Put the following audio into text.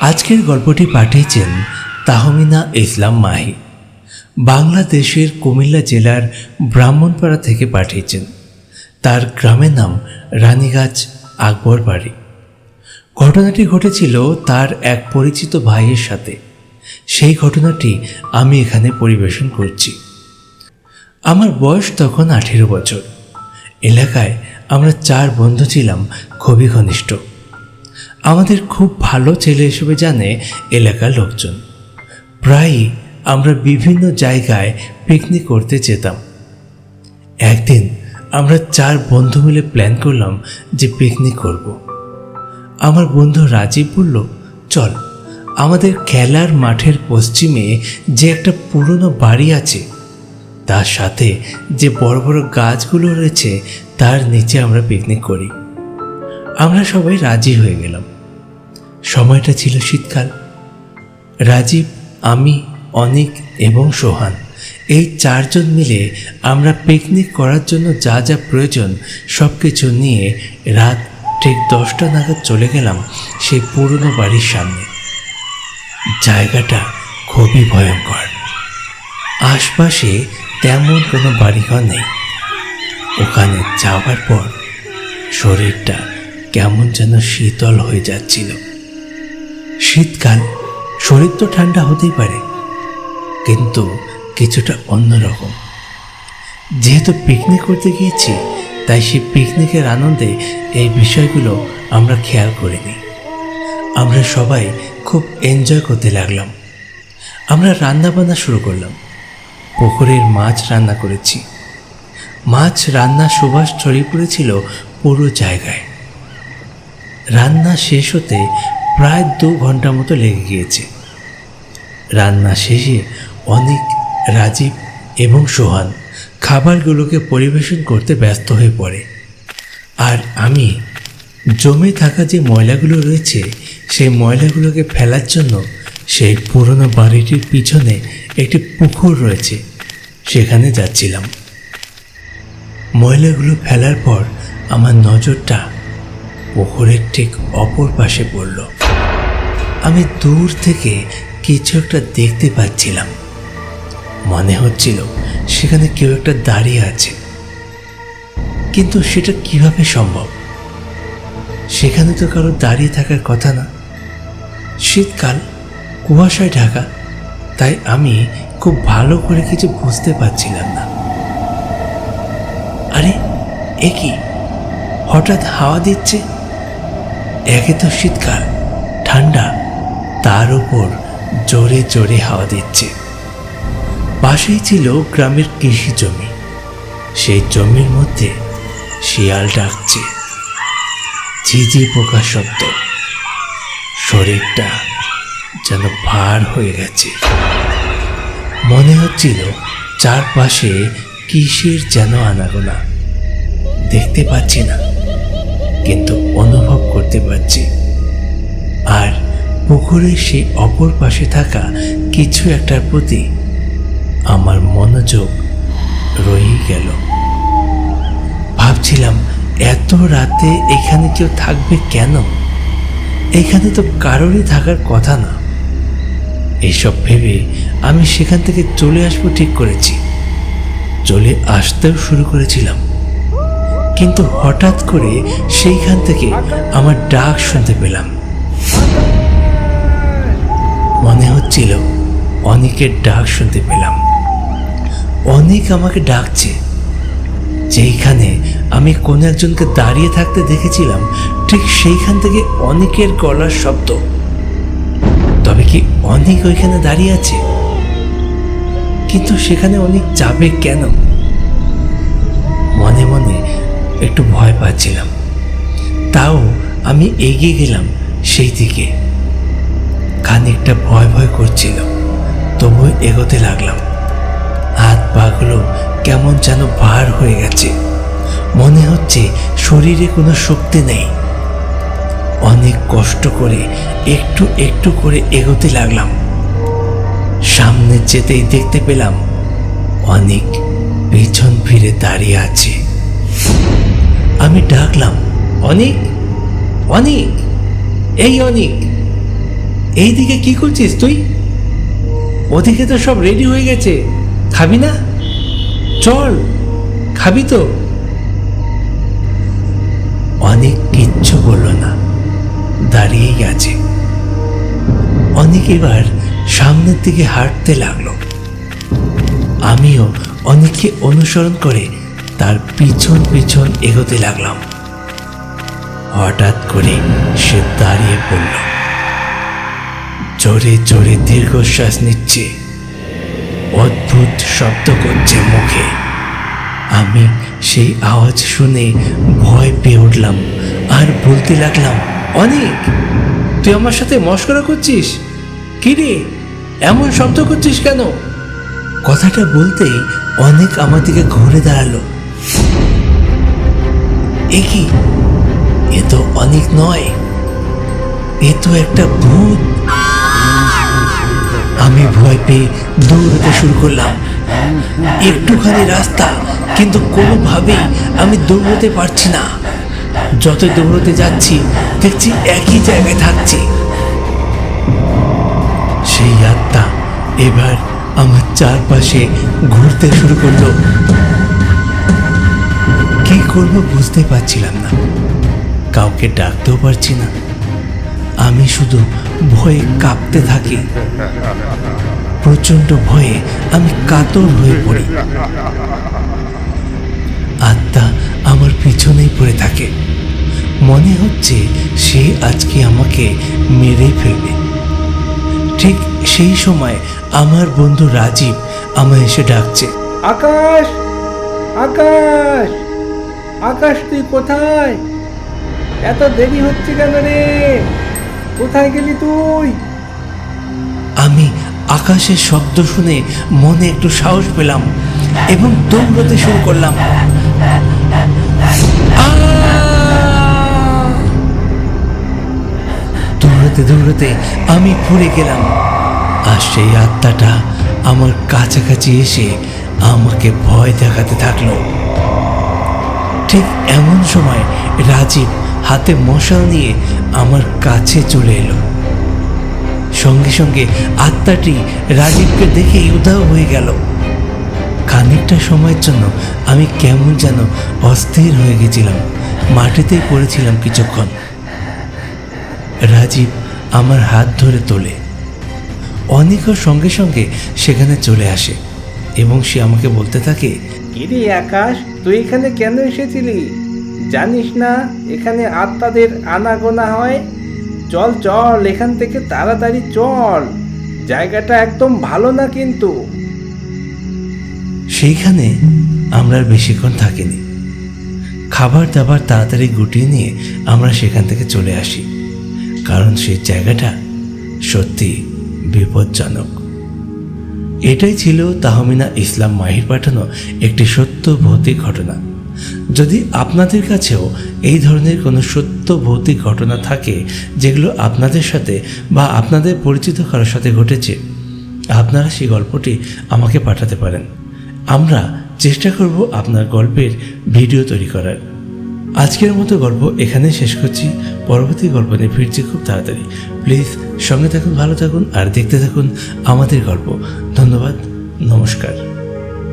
আজকের গল্পটি পাঠিয়েছেন তাহমিনা ইসলাম মাহি। বাংলাদেশের কুমিল্লা জেলার ব্রাহ্মণপাড়া থেকে পাঠিয়েছেন। তার গ্রামের নাম রানীগাছ আকবর বাড়ি ঘটনাটি ঘটেছিল তার এক পরিচিত ভাইয়ের সাথে। সেই ঘটনাটি আমি এখানে পরিবেশন করছি। আমার বয়স তখন আঠেরো বছর। এলাকায় আমরা চার বন্ধু ছিলাম, খুবই ঘনিষ্ঠ। আমাদের খুব ভালো ছেলে হিসেবে জানে এলাকার লোকজন। প্রায়ই আমরা বিভিন্ন জায়গায় পিকনিক করতে যেতাম। একদিন আমরা চার বন্ধু মিলে প্ল্যান করলাম যে পিকনিক করব। আমার বন্ধু রাজীব বলল, চল, আমাদের খেলার মাঠের পশ্চিমে যে একটা পুরনো বাড়ি আছে, তার সাথে যে বড় বড় গাছগুলো রয়েছে তার নিচে আমরা পিকনিক করি। আমরা সবাই রাজি হয়ে গেলাম। সময়টা ছিল শীতকাল। রাজীব, আমি, অনিক এবং সোহান এই চারজন মিলে আমরা পিকনিক করার জন্য যা যা প্রয়োজন সব কিছু নিয়ে রাত ঠিক দশটা নাগাদ চলে গেলাম সেই পুরনো বাড়ির সামনে। জায়গাটা খুবই ভয়ঙ্কর। আশপাশে তেমন কোনো বাড়িঘর নেই। ওখানে যাওয়ার পর শরীরটা কেমন যেন শীতল হয়ে যাচ্ছিল। শীতকাল, শরীর তো ঠান্ডা হতেই পারে, কিন্তু কিছুটা অন্যরকম। যেহেতু পিকনিক করতে গিয়েছি, তাই সেই পিকনিকের আনন্দে এই বিষয়গুলো আমরা খেয়াল করিনি। আমরা সবাই খুব এনজয় করতে লাগলাম। আমরা রান্না বান্না শুরু করলাম। পুকুরের মাছ রান্না করেছি। মাছ রান্না সুবাস ছড়িয়ে পড়েছিল পুরো জায়গায়। রান্না শেষ হতে প্রায় দু ঘণ্টা মতো লেগে গিয়েছে। রান্না শেষে অনেক, রাজীব এবং সোহান খাবারগুলোকে পরিবেশন করতে ব্যস্ত হয়ে পড়ে। আর আমি, জমে থাকা যে ময়লাগুলো রয়েছে, সেই ময়লাগুলোকে ফেলার জন্য সেই পুরনো বাড়িটির পিছনে একটি পুকুর রয়েছে, সেখানে যাচ্ছিলাম। ময়লাগুলো ফেলার পর আমার নজরটা পুকুরের ঠিক অপর পাশে পড়ল। আমি দূর থেকে কিছু একটা দেখতে পাচ্ছিলাম। মনে হচ্ছিল সেখানে কেউ একটা দাঁড়িয়ে আছে। কিন্তু সেটা কীভাবে সম্ভব? সেখানে তো কারও দাঁড়িয়ে থাকার কথা না। শীতকাল, কুয়াশায় ঢাকা, তাই আমি খুব ভালো করে কিছু বুঝতে পারছিলাম না। আরে, এ কি? হঠাৎ হাওয়া দিচ্ছে? একে তো শীতকাল, ঠান্ডা, তার উপর জোরে জোরে হাওয়া দিচ্ছে। পাশেই ছিল গ্রামের কৃষি জমি। সেই জমির মধ্যে শিয়াল ডাকছে। ঝিঝি পোকা শব্দ। শরীরটা যেন ভার হয়ে গেছে। মনে হচ্ছিল চারপাশে কিসের যেন আনাগোনা? দেখতে পাচ্ছি না, কিন্তু অনুভব করতে পারছি আর পুকুরের সেই অপর পাশে থাকা কিছু একটার প্রতি আমার মনোযোগ রয়েই গেল। ভাবছিলাম, এত রাতে এখানে কেউ থাকবে কেন? এখানে তো কারোরই থাকার কথা না। এইসব ভেবে আমি সেখান থেকে চলে আসব ঠিক করেছি। চলে আসতেও শুরু করেছিলাম। কিন্তু হঠাৎ করে সেইখান থেকে আমার ডাক শুনতে পেলাম। মনে হচ্ছিল অনেকের ডাক শুনতে পেলাম। অনেক আমাকে ডাকছে। যেইখানে আমি কোনো একজনকে দাঁড়িয়ে থাকতে দেখেছিলাম, ঠিক সেইখান থেকে অনেকের গলার শব্দ। তবে কি অনেক ওইখানে দাঁড়িয়ে আছে? কিন্তু সেখানে অনেক যাবে কেন? মনে মনে একটু ভয় পাচ্ছিলাম। তাও আমি এগিয়ে গেলাম সেই দিকে। খানিকটা ভয় ভয় করছিল, তবুও এগোতে লাগলাম। হাত পাগুলো কেমন যেন ভার হয়ে গেছে। মনে হচ্ছে শরীরে কোনো শক্তি নেই। অনেক কষ্ট করে একটু একটু করে এগোতে লাগলাম। সামনে যেতেই দেখতে পেলাম অনেক পেছন ফিরে দাঁড়িয়ে আছে। আমি ডাকলাম, অনেক অনেক, এই অনিক, এইদিকে কি করছিস তুই? ওদিকে তো সব রেডি হয়ে গেছে, খাবি না? চল, খাবি তো। অনেক কিচ্ছু বলল না, দাঁড়িয়েই আছে। অনেক এবার সামনের দিকে হাঁটতে লাগল। আমিও অনেককে অনুসরণ করে তার পিছন পিছন এগোতে লাগলাম। হঠাৎ করে সে দাঁড়িয়ে পড়ল। জোরে জোরে দীর্ঘশ্বাস নিচ্ছে। অদ্ভুত শব্দ করছে মুখে। আমি সেই আওয়াজ শুনে ভয় পেয়ে উঠলাম আর বলতে লাগলাম, অনেক, তুই আমার সাথে মস্করা করছিস? কি রে এমন শব্দ করছিস কেন? কথাটা বলতেই অনেক আমার দিকে ঘুরে দাঁড়াল। এ কি? এ তো অনেক নয়। এ তো একটা ভূত। আমি ভয় পেয়ে দৌড়তে শুরু করলাম। একটুখানি রাস্তা, কিন্তু কোনোভাবেই আমি দৌড়তে পারছি না। যতই দৌড়তে যাচ্ছি, দেখছি একই জায়গায় থাকছি। সেই আত্মা এবার আমার চারপাশে ঘুরতে শুরু করল। কি করব বুঝতে পারছিলাম না। কাউকে ডাকতেও পারছি না। আমি শুধু ভয়ে কাঁপতে থাকি। প্রচণ্ড ভয়ে আমি কাতর হয়ে পড়ি। আত্মা আমার পিছনেই পড়ে থাকে। মনে হচ্ছে সে আজকে আমাকে মেরে ফেলবে। ঠিক সেই সময় আমার বন্ধু রাজীব আমায় এসে ডাকছে। আকাশ! আকাশ! আকাশ তুই কোথায়? এত দেরি হচ্ছে কেন রে? কোথায় গেলি তুই? আমি আকাশের শব্দ শুনে মনে একটু সাহস পেলাম এবং দৌড়তে শুরু করলাম! দৌড়াতে দৌড়াতে আমি পড়ে গেলাম। আর সেই আত্মাটা আমার কাছাকাছি এসে আমাকে ভয় দেখাতে থাকল। ঠিক এমন সময় রাজীব হাতে মশাল নিয়ে আমার কাছে চলে এলো। সঙ্গে সঙ্গে আত্মাটি রাজীবকে দেখেই উধাও হয়ে গেল। খানিকটা সময়ের জন্য আমি কেমন যেন অস্থির হয়ে গেছিলাম, মাটিতেই পড়েছিলাম কিছুক্ষণ। রাজীব আমার হাত ধরে তোলে। অনেকও সঙ্গে সঙ্গে সেখানে চলে আসে এবং সে আমাকে বলতে থাকে কিরে আকাশ তুই এখানে কেন এসেছিলি? জানিস না এখানে আত্মাদের আনাগোনা হয়? চল চল এখান থেকে তাড়াতাড়ি চল। জায়গাটা একদম ভালো না কিন্তু। সেইখানে আমরা আর বেশিক্ষণ থাকিনি। খাবার দাবার তাড়াতাড়ি গুটিয়ে নিয়ে আমরা সেখান থেকে চলে আসি কারণ সেই জায়গাটা সত্যি বিপজ্জনক। এটাই ছিল তাহমিনা ইসলাম মাহির পাঠানো একটি সত্য ভৌতিক ঘটনা। যদি আপনাদের কাছেও এই ধরনের কোনো সত্য ভৌতিক ঘটনা থাকে, যেগুলো আপনাদের সাথে বা আপনাদের পরিচিত কারোর সাথে ঘটেছে, আপনারা সেই গল্পটি আমাকে পাঠাতে পারেন। আমরা চেষ্টা করব আপনার গল্পের ভিডিও তৈরি করার। আজকের মতো গল্প এখানে শেষ করছি। পরবর্তী গল্প নিয়ে ফিরছি খুব তাড়াতাড়ি। প্লিজ সঙ্গে থাকুন ভালো থাকুন আর দেখতে থাকুন আমাদের গল্প। ধন্যবাদ নমস্কার।